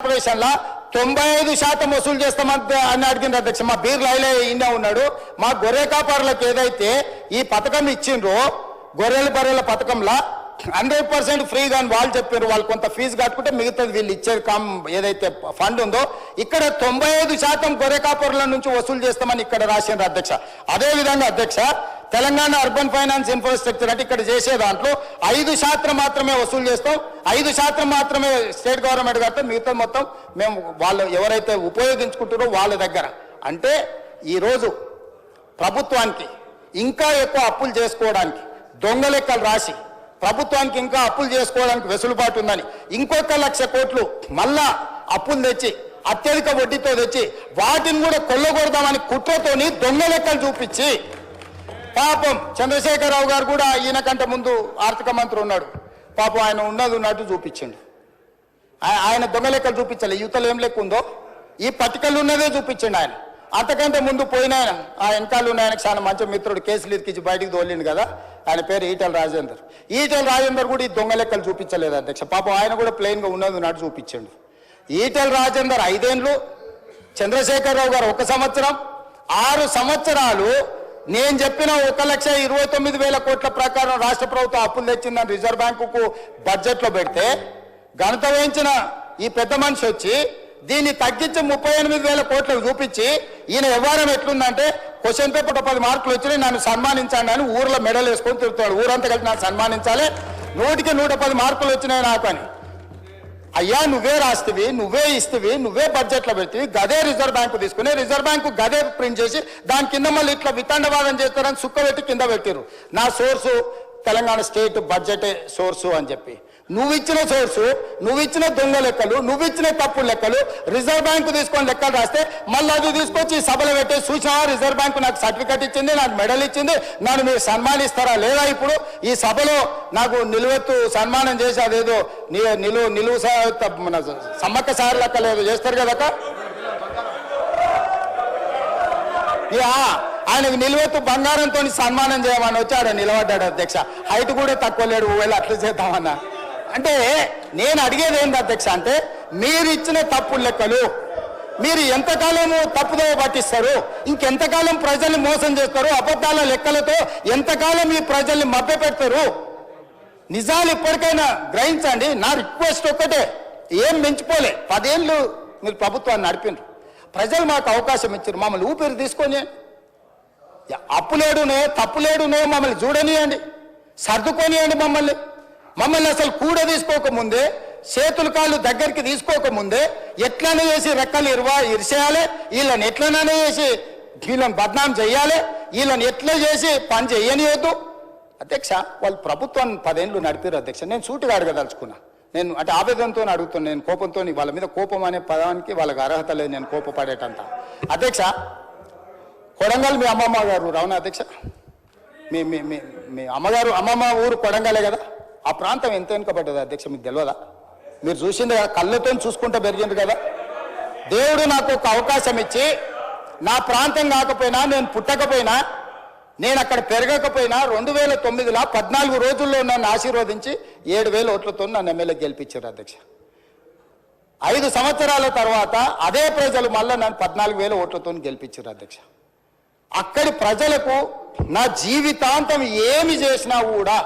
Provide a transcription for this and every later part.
కార్పొరేషన్లో తొంభై ఐదు శాతం వసూలు చేస్తామని అని అడిగిన అధ్యక్ష మా బీర్ లైలే ఈయన ఉన్నాడు. మా గొర్రె కాపారులకు ఏదైతే ఈ పథకం ఇచ్చిండ్రో గొర్రెల బర్రెల పథకంలా హండ్రెడ్ పర్సెంట్ ఫ్రీగా అని వాళ్ళు చెప్పారు. వాళ్ళు కొంత ఫీజు కట్టుకుంటే మిగతాది వీళ్ళు ఇచ్చేది కామ్ ఏదైతే ఫండ్ ఉందో ఇక్కడ తొంభై ఐదు శాతం గొర్రె కాపరుల నుంచి వసూలు చేస్తామని ఇక్కడ రాసిండ్రు అధ్యక్ష. అదే విధంగా అధ్యక్ష తెలంగాణ అర్బన్ ఫైనాన్స్ ఇన్ఫ్రాస్ట్రక్చర్ అంటే ఇక్కడ చేసే దాంట్లో ఐదు శాతం మాత్రమే వసూలు చేస్తాం. ఐదు శాతం మాత్రమే స్టేట్ గవర్నమెంట్ కడతాం. మిగతా మొత్తం మేము వాళ్ళు ఎవరైతే ఉపయోగించుకుంటారో వాళ్ళ దగ్గర. అంటే ఈరోజు ప్రభుత్వానికి ఇంకా ఎక్కువ అప్పులు చేసుకోవడానికి దొంగ లెక్కలు రాసి ప్రభుత్వానికి ఇంకా అప్పులు చేసుకోవడానికి వెసులుబాటు ఉందని ఇంకొక లక్ష కోట్లు మళ్ళా అప్పులు తెచ్చి అత్యధిక వడ్డీతో తెచ్చి వాటిని కూడా కొల్లగొడదామని కుట్రతోని దొంగ లెక్కలు చూపించి పాపం చంద్రశేఖరరావు గారు కూడా ఈయన కంటే ముందు ఆర్థిక మంత్రి ఉన్నాడు. పాపం ఆయన ఉన్నది ఉన్నట్టు చూపించండి. ఆయన దొంగ లెక్కలు చూపించాలి. యువతలు ఏం లెక్క ఉందో? ఈ పట్టికలు ఉన్నదే చూపించండి ఆయన. అంతకంటే ముందు పోయిన ఆయన ఆ వెనకాల ఉన్న ఆయనకు చాలా మంచి మిత్రుడు కేసులు ఇరికించి బయటికి తోలిండు కదా? ఆయన పేరు ఈటల రాజేందర్. ఈటల రాజేందర్ కూడా ఈ దొంగ లెక్కలు చూపించలేదు అధ్యక్ష. పాపం ఆయన కూడా ప్లెయిన్గా ఉన్నది ఉన్నట్టు చూపించండి. ఈటల రాజేందర్ ఐదేండ్లు చంద్రశేఖరరావు గారు ఒక సంవత్సరం ఆరు సంవత్సరాలు నేను చెప్పిన ఒక లక్ష ఇరవై తొమ్మిది వేల కోట్ల ప్రకారం రాష్ట్ర ప్రభుత్వం అప్పులు తెచ్చిందని రిజర్వ్ బ్యాంకుకు బడ్జెట్లో పెడితే ఘనత వేయించిన ఈ పెద్ద మనిషి వచ్చి దీన్ని తగ్గించి ముప్పై ఎనిమిది వేల కోట్లకు చూపించి ఈయన వ్యవహారం ఎట్లుందంటే క్వశ్చన్ పేపర్ పది మార్కులు వచ్చినాయి నన్ను సన్మానించండి అని ఊర్లో మెడల్ వేసుకొని తిరుగుతాడు. ఊరంతా కలిసి నన్ను సన్మానించాలి. నూటికి నూట పది మార్కులు వచ్చినాయి నాకు అని. అయ్యా నువ్వే రాస్తవి నువ్వే ఇస్తవి నువ్వే బడ్జెట్లో పెడితే గదే రిజర్వ్ బ్యాంకు తీసుకుని రిజర్వ్ బ్యాంకు గదే ప్రింట్ చేసి దాని కింద మళ్ళీ ఇట్లా వితండవాదం చేస్తారని సుక్కబెట్టి కింద పెట్టారు నా సోర్సు తెలంగాణ స్టేట్ బడ్జెటే సోర్సు అని చెప్పి. నువ్వు ఇచ్చిన సోర్సు నువ్వు ఇచ్చిన దొంగ లెక్కలు నువ్వు ఇచ్చిన తప్పు లెక్కలు రిజర్వ్ బ్యాంకు తీసుకొని లెక్కలు రాస్తే మళ్ళీ అది తీసుకొచ్చి ఈ సభలో పెట్టే సూచన రిజర్వ్ బ్యాంకు నాకు సర్టిఫికెట్ ఇచ్చింది నాకు మెడల్ ఇచ్చింది నన్ను మీరు సన్మానిస్తారా లేదా ఇప్పుడు? ఈ సభలో నాకు నిలువెత్తు సన్మానం చేసి అదేదో నిలువు నిలువు మన సమ్మక్క సార్ లెక్క లేదు చేస్తారు కదా ఆయనకు నిలువెత్తు బంగారంతో సన్మానం చేయమని వచ్చి ఆడ నిలబడ్డాడు అధ్యక్ష. హైట్ కూడా తక్కువ లేడు ఒకవేళ అట్లా చేద్దామన్నా. అంటే నేను అడిగేది ఏంటి అధ్యక్ష అంటే మీరు ఇచ్చిన తప్పు లెక్కలు మీరు ఎంతకాలము తప్పుదో పట్టిస్తారు ఇంకెంతకాలం ప్రజల్ని మోసం చేస్తారు అబద్ధాల లెక్కలతో ఎంతకాలం ఈ ప్రజల్ని మభ్య పెడతారు? నిజాలు ఇప్పటికైనా గ్రహించండి నా రిక్వెస్ట్ ఒక్కటే ఏం మించిపోలే. పదేళ్ళు మీరు ప్రభుత్వాన్ని నడిపినారు. ప్రజలు మాకు అవకాశం ఇచ్చారు మమ్మల్ని ఊపిరి తీసుకొని. అప్పులేడునే తప్పులేడునే మమ్మల్ని చూడనియండి సర్దుకొనియండి మమ్మల్ని. మమ్మల్ని అసలు కూడ తీసుకోకముందే చేతులు కాళ్ళు దగ్గరికి తీసుకోకముందే ఎట్లనే చేసి రెక్కలు ఇరవా ఇరిసేయాలి వీళ్ళని ఎట్లనే చేసి వీళ్ళని బద్నాం చేయాలి వీళ్ళని ఎట్లా చేసి పని చేయనియొద్దు అధ్యక్ష వాళ్ళు ప్రభుత్వాన్ని పదేళ్ళు నడిపారు అధ్యక్ష. నేను సూటిగా అడగదలుచుకున్నా. నేను అంటే ఆవేదనతో అడుగుతున్నాను నేను కోపంతో వాళ్ళ మీద కోపం అనే పదానికి వాళ్ళకి అర్హత లేదు నేను కోపపడేటంత. అధ్యక్ష కొడంగల్ మీ అమ్మమ్మ గారు రావునా అధ్యక్ష? మీ మీ మీ అమ్మగారు అమ్మమ్మ ఊరు కొడంగలే కదా? ఆ ప్రాంతం ఎంత వెనుకబడ్డది అధ్యక్ష మీకు తెలియదా మీరు చూసింది కదా కళ్ళతో చూసుకుంటూ పెరిగింది కదా? దేవుడు నాకు ఒక అవకాశం ఇచ్చి నా ప్రాంతం కాకపోయినా నేను పుట్టకపోయినా నేను అక్కడ పెరగకపోయినా రెండు వేల తొమ్మిదిలో పద్నాలుగు రోజుల్లో నన్ను ఆశీర్వదించి ఏడు వేల ఓట్లతో నన్ను ఎమ్మెల్యే గెలిపించారు అధ్యక్ష. ఐదు సంవత్సరాల తర్వాత అదే ప్రజలు మళ్ళీ నన్ను పద్నాలుగు వేల ఓట్లతో గెలిపించారు అధ్యక్ష. అక్కడి ప్రజలకు నా జీవితాంతం ఏమి చేసినా కూడా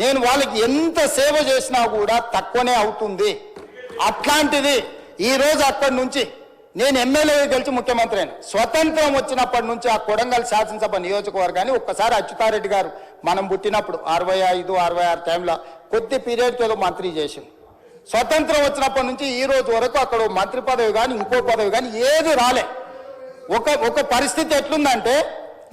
నేను వాళ్ళకి ఎంత సేవ చేసినా కూడా తక్కువనే అవుతుంది. అట్లాంటిది ఈ రోజు అక్కడి నుంచి నేను ఎమ్మెల్యే గెలిచి ముఖ్యమంత్రి అయిన స్వతంత్రం వచ్చినప్పటి నుంచి ఆ కొడంగల్ శాసనసభ నియోజకవర్గాన్ని ఒక్కసారి అచ్యుతారెడ్డి గారు మనం పుట్టినప్పుడు అరవై ఐదు అరవై ఆరు టైంలో కొద్ది పీరియడ్కి ఏదో మంత్రి చేసింది స్వతంత్రం వచ్చినప్పటి నుంచి ఈ రోజు వరకు అక్కడ మంత్రి పదవి కానీ ఇంకో పదవి కానీ ఏది రాలే. ఒక ఒక పరిస్థితి ఎట్లుందంటే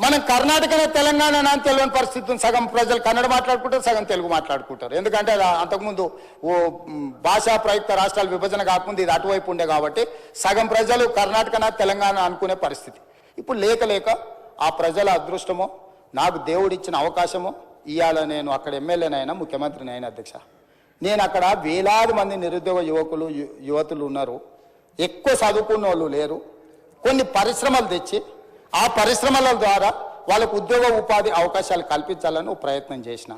మనం కర్ణాటకనే తెలంగాణ అని తెలియని పరిస్థితి సగం ప్రజలు కన్నడ మాట్లాడుకుంటారు సగం తెలుగు మాట్లాడుకుంటారు. ఎందుకంటే అంతకుముందు ఓ భాషా ప్రయుక్త రాష్ట్రాల విభజన కాకుండా ఇది అటువైపు ఉండే కాబట్టి సగం ప్రజలు కర్ణాటకన తెలంగాణ అనుకునే పరిస్థితి. ఇప్పుడు లేక లేక ఆ ప్రజల అదృష్టమో నాకు దేవుడిచ్చిన అవకాశమో ఇవాళ నేను అక్కడ ఎమ్మెల్యేనైనా ముఖ్యమంత్రినైనా అధ్యక్ష. నేను అక్కడ వేలాది మంది నిరుద్యోగ యువకులు యువతులు ఉన్నారు. ఎక్కువ చదువుకున్న వాళ్ళు లేరు. కొన్ని పరిశ్రమలు తెచ్చి ఆ పరిశ్రమల ద్వారా వాళ్ళకు ఉద్యోగ ఉపాధి అవకాశాలు కల్పించాలని ప్రయత్నం చేసిన.